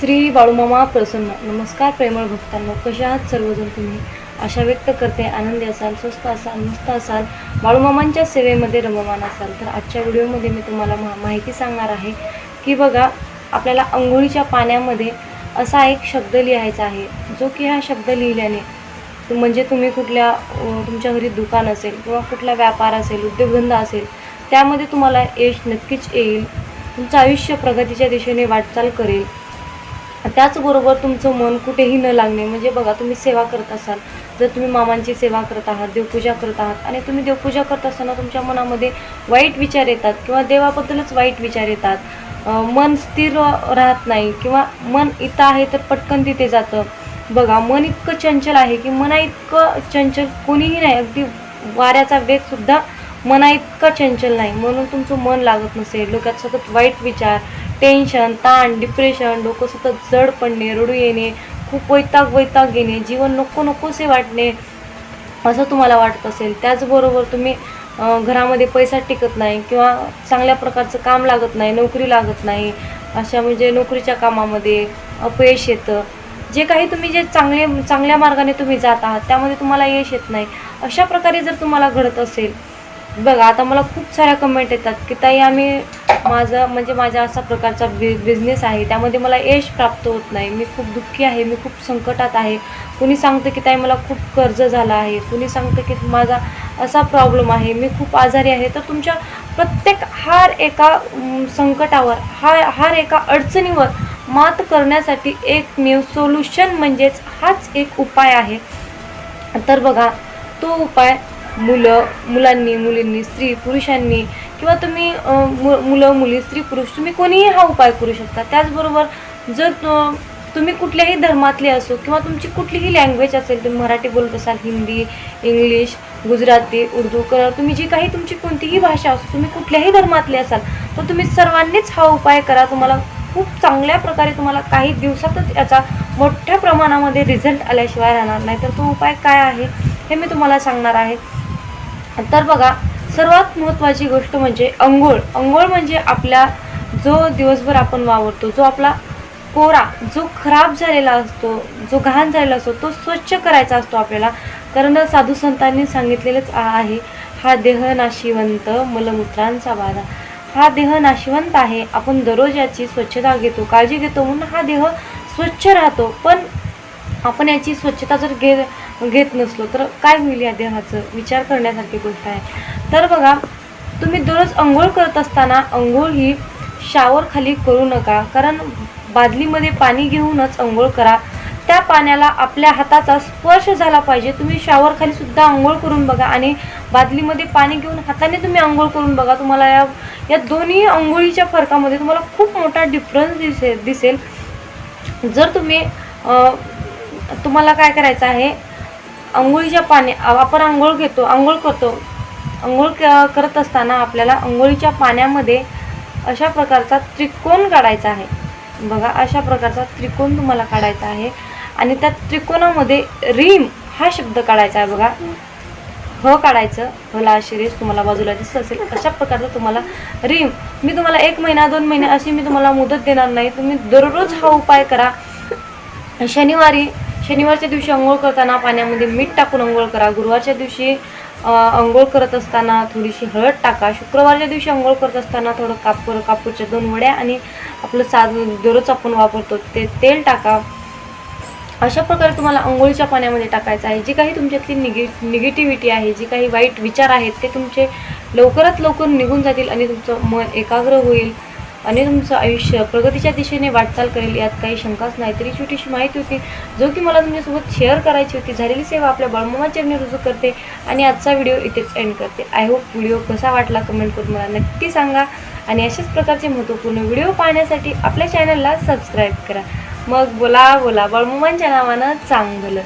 श्री बाळूमामा प्रसन्न. नमस्कार प्रेमळ भक्तांनो कशा आहात सर्वजण तुम्ही? आशा व्यक्त करते आनंदी असाल स्वस्त असाल मस्त असाल बाळूमामांच्या सेवेमध्ये रममान असाल. तर आजच्या व्हिडिओमध्ये मी तुम्हाला मा माहिती सांगणार आहे की बघा आपल्याला अंघोळीच्या पाण्यामध्ये असा एक शब्द लिहायचा आहे. जो की हा शब्द लिहिल्याने म्हणजे तुम्ही कुठल्या तुमच्या घरी दुकान असेल किंवा कुठला व्यापार असेल उद्योगधंदा असेल त्यामध्ये तुम्हाला यश नक्कीच येईल. तुमचं आयुष्य प्रगतीच्या दिशेने वाटचाल करेल. त्याचबरोबर तुमचं मन कुठेही न लागणे म्हणजे बघा तुम्ही सेवा करत असाल जर तुम्ही मामांची सेवा करत आहात देवपूजा करत आहात आणि तुम्ही देवपूजा करत असताना तुमच्या मनामध्ये वाईट विचार येतात किंवा देवाबद्दलच वाईट विचार येतात. मन स्थिर राहत नाही किंवा मन इथं आहे तर पटकन तिथे जातं. बघा मन इतकं चंचल आहे की मना इतकं चंचल कोणीही नाही. अगदी वाऱ्याचा वेगसुद्धा मना इतका चंचल नाही. म्हणून तुमचं मन लागत नसेल डोक्यात सतत वाईट विचार टेन्शन ताण डिप्रेशन डोकं सतत जड पडणे रडू येणे खूप वैताग वैताग येणे जीवन नको नकोसे वाटणे असं तुम्हाला वाटत असेल. त्याचबरोबर तुम्ही घरामध्ये पैसा टिकत नाही किंवा चांगल्या प्रकारचं काम लागत नाही नोकरी लागत नाही अशा म्हणजे नोकरीच्या कामामध्ये अपयश येतं. जे काही तुम्ही जे चांगले चांगल्या मार्गाने तुम्ही जात आहात त्यामध्ये तुम्हाला यश येत नाही. अशा प्रकारे जर तुम्हाला घडत असेल बघा आता मला खूप साऱ्या कमेंट येतात की ताई आम्ही माझं म्हणजे माझा असा प्रकारचा बि बिझनेस आहे त्यामध्ये मला यश प्राप्त होत नाही. मी खूप दुःखी आहे मी खूप संकटात आहे. कुणी सांगतं की ताई मला खूप कर्ज झालं आहे. कुणी सांगतं की माझा असा प्रॉब्लेम आहे मी खूप आजारी आहे. तर तुमच्या प्रत्येक हार एका संकटावर हा हार एका अडचणीवर मात करण्यासाठी एकमेव सोल्युशन म्हणजेच हाच एक उपाय आहे. तर बघा तो उपाय मुलं मुलांनी मुलींनी स्त्री पुरुषांनी किंवा तुम्ही मु- मुलं मुली स्त्री पुरुष तुम्ही कोणीही हा उपाय करू शकता. त्याचबरोबर जर तुम्ही कुठल्याही धर्मातले असो किंवा तुमची कुठलीही लँग्वेज असेल तुम्ही मराठी बोलत असाल हिंदी इंग्लिश गुजराती उर्दू कर तुम्ही जी काही तुमची कोणतीही भाषा असो तुम्ही कुठल्याही धर्मातले असाल तर तुम्ही सर्वांनीच हा उपाय करा. तुम्हाला खूप चांगल्या प्रकारे तुम्हाला काही दिवसातच याचा मोठ्या प्रमाणामध्ये रिझल्ट आल्याशिवाय राहणार नाही. तर तो उपाय काय आहे हे मी तुम्हाला सांगणार आहे. तर बघा सर्वात महत्त्वाची गोष्ट म्हणजे अंघोळ. अंघोळ म्हणजे आपल्या जो दिवसभर आपण वावरतो जो आपला कोरा जो खराब झालेला असतो जो घाण झालेला असतो तो स्वच्छ करायचा असतो आपल्याला. कारण साधू संतांनी सांगितलेलंच आहे हा देह नाशिवंत मलमूत्रांचा बाधा हा देह नाशिवंत आहे आपण दररोज याची स्वच्छता घेतो काळजी घेतो म्हणून हा देह स्वच्छ राहतो. पण आपण याची स्वच्छता जर घे घेत नसलो तर काय होईल या देहाचं? विचार करण्यासारखी गोष्ट आहे. तर बघा तुम्ही दररोज अंघोळ करत असताना अंघोळ ही शावर खाली करू नका. कारण बादलीमध्ये पाणी घेऊनच अंघोळ करा. त्या पाण्याला आपल्या हाताचा स्पर्श झाला पाहिजे. तुम्ही शावर खाली सुद्धा अंघोळ करून बघा आणि बादलीमध्ये पाणी घेऊन हाताने तुम्ही अंघोळ करून बघा. तुम्हाला या या दोन्ही अंघोळीच्या फरकामध्ये तुम्हाला खूप मोठा डिफरन्स दिसेल. दिसेल जर तुम्ही तुम्हाला काय करायचं आहे? आंघोळीच्या पाणी आपण आंघोळ घेतो आंघोळ करतो. आंघोळ क- करत असताना आपल्याला आंघोळीच्या पाण्यामध्ये अशा प्रकारचा त्रिकोण काढायचा आहे. बघा अशा प्रकारचा त्रिकोण तुम्हाला काढायचा आहे. आणि त्या त्रिकोणामध्ये रीम हा शब्द काढायचा आहे बघा. ह काढायचं. हला शिरीष तुम्हाला बाजूला दिसत असेल. अशा प्रकारचं तुम्हाला रीम. मी तुम्हाला एक महिना दोन महिने अशी मी तुम्हाला मुदत देणार नाही. तुम्ही दररोज हा उपाय करा. शनिवारी शनिवारच्या दिवशी आंघोळ करताना पाण्यामध्ये मीठ टाकून आंघोळ करा. गुरुवारच्या दिवशी आंघोळ करत असताना थोडीशी हळद टाका. शुक्रवारच्या दिवशी आंघोळ करत असताना थोडं कापूर कापूरच्या दोन वड्या आणि आपलं साध दररोज आपण वापरतो ते तेल टाका. अशा प्रकारे तुम्हाला आंघोळीच्या पाण्यामध्ये टाकायचं आहे. जी काही तुमच्यातली निगे निगेटिव्हिटी आहे जी काही वाईट विचार आहेत ते तुमचे लवकरात लवकर निघून जातील आणि तुमचं मन एकाग्र होईल. आणि तुमचं आयुष्य प्रगतीच्या दिशेने वाटचाल करेल यात काही शंकाच नाही. तरी छोटीशी माहिती होती जो की मला तुमच्यासोबत शेअर करायची होती. झालेली सेवा आपल्या बाळमामा चरणी रुजू करते आणि आजचा व्हिडिओ इथेच एंड करते. आय होप व्हिडिओ कसा वाटला कमेंट करून मला नक्की सांगा. आणि अशाच प्रकारचे महत्त्वपूर्ण व्हिडिओ पाहण्यासाठी आपल्या चॅनलला सबस्क्राईब करा. मग बोला बोला बळमुमांच्या नावानं चांगलं.